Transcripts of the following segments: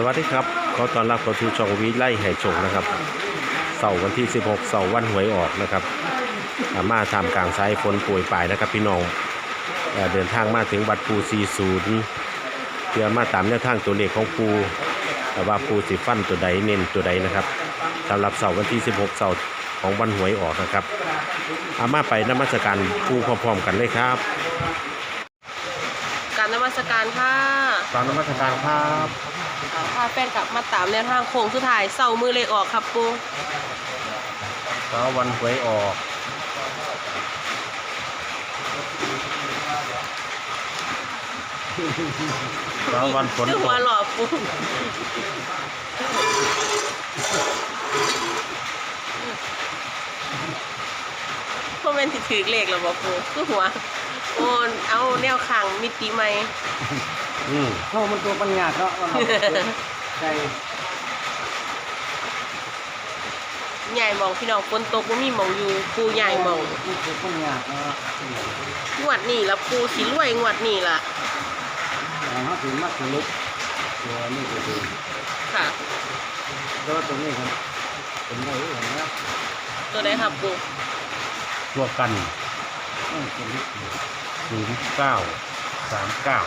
สวัสดีครับ ขอต้อนรับเข้าสู่ช่องวิไลไห่ชงนะครับเสาร์วันที่ 16เสาร์วันหวยออกนะครับอ่ามาทำกลางสายฝนป่วยปลายนะครับพี่น้องเอ่อเดินทางมาถึงวัดปู40เพื่อมาตามแนวทางตัวเลขของปูแต่ว่าปูสิฟันตัวใดเน้นตัวใดนะครับสำหรับเสาร์วันที่ 16เสาร์ของวันหวยออกนะครับอามาไปนมัสการปูพร้อมๆกันเลยครับ การนมัสการค่ะตามนมัสการครับอ่าพาแฟนกลับมาตามแนวทางโค้งสุดท้ายเสามือเลขออกครับปูเช้าวันหวยออก เช้าวันฝนเรื่องตกว่าหล่อปูพวกแม่นสิถือเลขแล้วบ่ปูคือหัวโอนเอาแนวขังมิติใหม่อืมเข้ามันตัวปัญญากเนาะว่าเราใจใหญ่หมองพี่น้องฝนตกบ่มีหมองอยู่ปูใหญ่หมองมันตัวปัญญากเนาะงวดนี้ละปูสิรวยงวดนี้ล่ะอย่างเขาถึงมากถึงลึกตัวนี้ก็คือค่ะตัวตัวนี้ครับเป็นได้เห็นไหมตัวใดครับปู ตัวกันศูนย์เก้าสามเก้า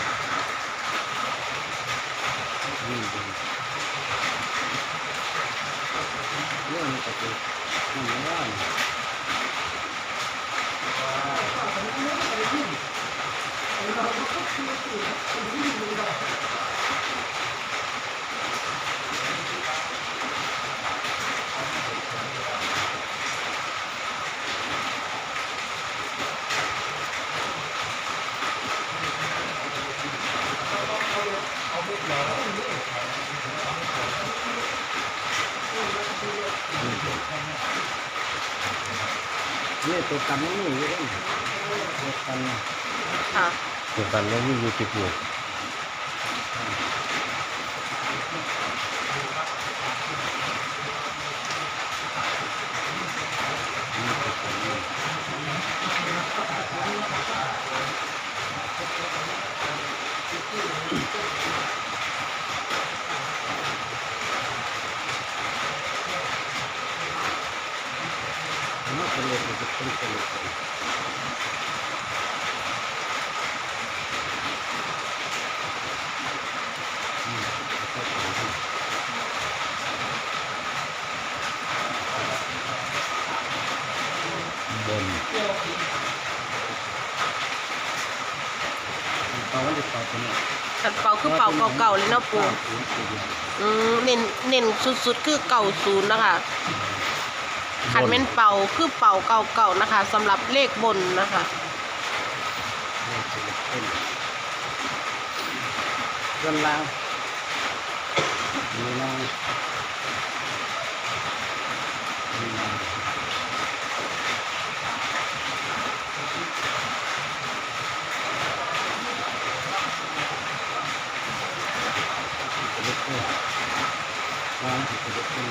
เรื่องนี้ก็คือมันไม่ได้ นี่ตัวกันนี่อยู่ด้วยตัวกันค่ะตัวกันแล้วมีอยู่ติดอยู่ นี่ตัวกันนี่ มันเป็นเลยเป็นเป็นเป็นบน เอาวันที่ต่อไปเนี่ยขันเป่าคือเป่าเก่าๆเลยเนาะปูอืมเน้นเน้นสุดๆคือเก่าศูนย์นะคะขันแม่นเป่าคือเป่าเก่าๆนะคะสำหรับเลขบนนะคะเรื่องราวมีนาง มีนางลุกขึ้นวางถึงจะลุกขึ้น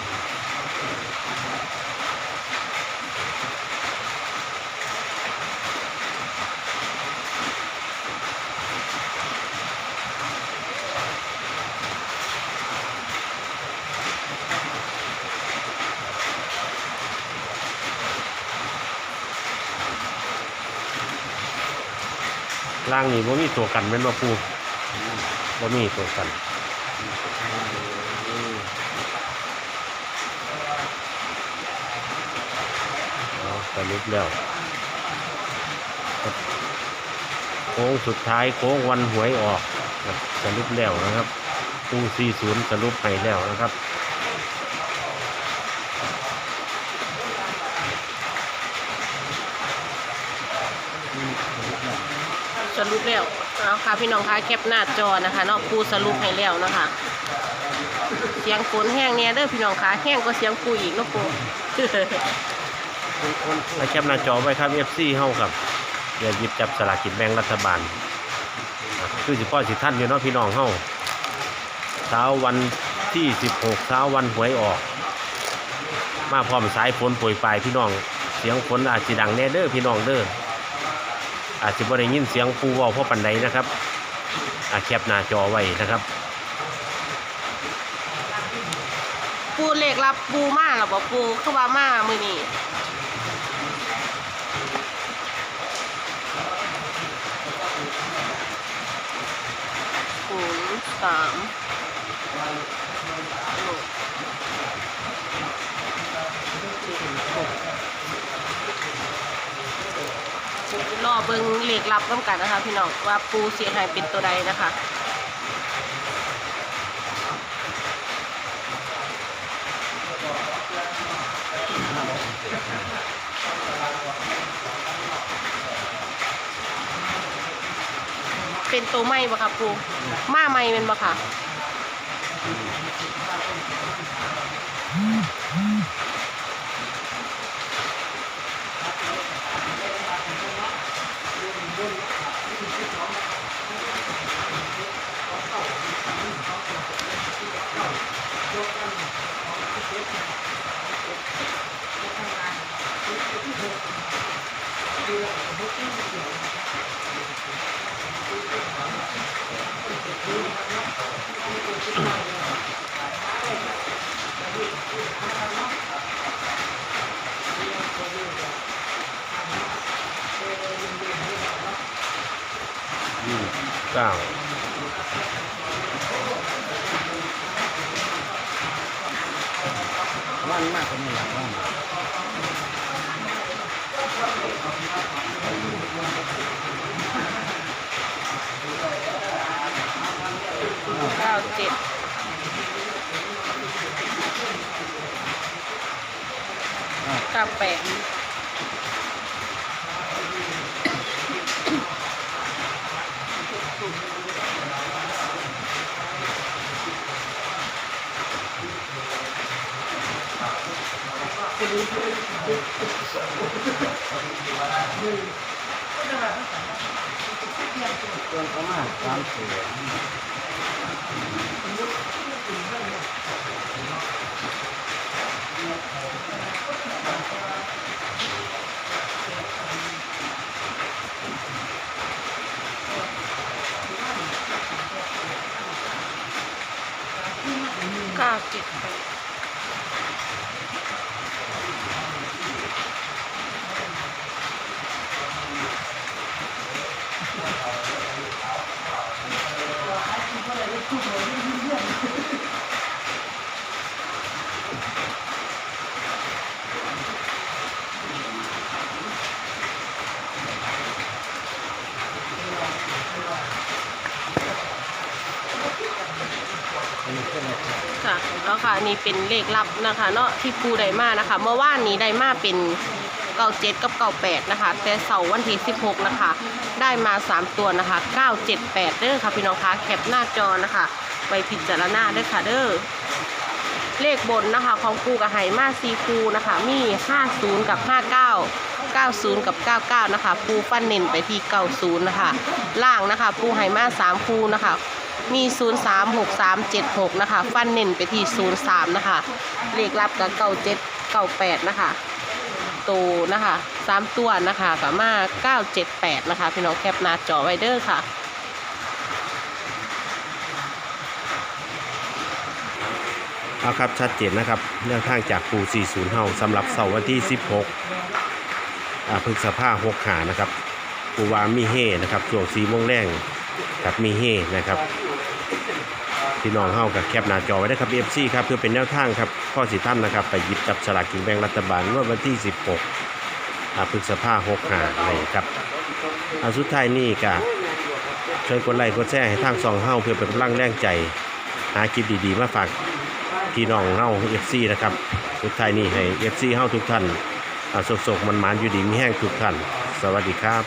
ล่างนี่ว่ามีตัวกันเป็นว่าปูว่ามีตัวกันเอา สรุปแล้วโค้งสุดท้ายโค้งวันหวยออกสรุปแล้วนะครับปู40สรุปไปแล้วนะครับสรุปแล้วเอาค่ะพี่น้องคะแคปหน้าจอนะคะเนาะปูสรุปให้แล้วนะคะ เสียงฝนแห้งเนี่ยเด้อพี่น้องคะแห้งก็เสียงปูอีกเนาะปู แล้วแคปหน้าจอไว้ครับ FC เฮาครับอย่าหยิบจับสลากกินแบ่งรัฐบาลอะคือสิพ่อสิท่านอยู่เนาะพี่น้องเฮาเช้าวันที่ 16เช้าวันหวยออก มาพร้อมสายฝนป่วยปลายพี่น้อง เสียงฝนอาจสิดังแน่เด้อพี่น้องเด้ออาจจะบ่ได้ยินเสียงปูว้าพราะปันใดนะครับอาแคปหน้าจอไว้นะครับปูเลขรับปูมากหรอปูคือว่ามามือนี้ศูนย์ สามหกรอเบิงเลขรับน้ำกันนะคะ พี่น้องว่าปูเสียหายเป็นตัวใดนะคะ เป็นตัวไหมบ่ค่ะปูมาไหมเป็นบ่ค่ะ เก้าวันมากกว่านี้หลัง เก้าเจ็ดเก้าแปดเกินประมาณสามสิบ เก้ ค่ะแล้วค่ะนนี่เป็นเลขลับนะคะ เนาะที่ปูไดมานะคะ เมื่อวานนี้ไดมาเป็น เก้าเจ็ดกับเก้าแปดนะคะ แต่เสาร์วันที่สิบหกนะคะ ได้มาสามตัวนะคะเก้าเจ็ดแปดเด้อค่ะพี่น้องคะแคปหน้าจอนะคะไปพิจารณาเด้อค่ะเด้อเลขบนนะคะของปูกับไหมาซีคูนะคะมี 50 กับ 59 90 กับ 99 นะคะปูฟันเน้นไปที่ 90 นะคะ ล่างนะคะปูไหมา3คูนะคะ มี 03 63 76 นะคะ ฟันเน้นไปที่ 03 นะคะ เลขรับกับ 97 98 นะคะ โตนะคะ3ตัวนะคะกับมา978นะคะ พี่น้องแคปหน้าจอไว้เด้อค่ะเอาครับชัดเจนนะครับเรื่องทางจากปู40เฮาสำหรับเสาร์วันที่ 16อ่าพฤษภาหกหานะครับปูวามีเฮนะครับช่วงสีโมงแรงกับมีเฮนะครับ พี่น้องเฮากับแคปหน้าจอไว้ได้ครับ FC ครับเพื่อเป็นแนวทางครับข้อสิท่านนะครับ ไปหยิบจับสลากกินแบ่งรัฐบาลงวดวันที่ 16อ่าพฤษภาหกหาเลยครับเอาสุดท้ายนี่ก็ช่วยกดไลค์กดแชร์ให้ทางสองเฮาเพื่อเป็นกำลังแรงใจ หาคลิปดีๆ มาฝากพี่น้องเฮา FC นะครับ สุดท้ายนี้ให้ FC เฮาทุกท่านอาสุขๆมันๆอยู่ดีมีแห้งทุกท่าน สวัสดีครับ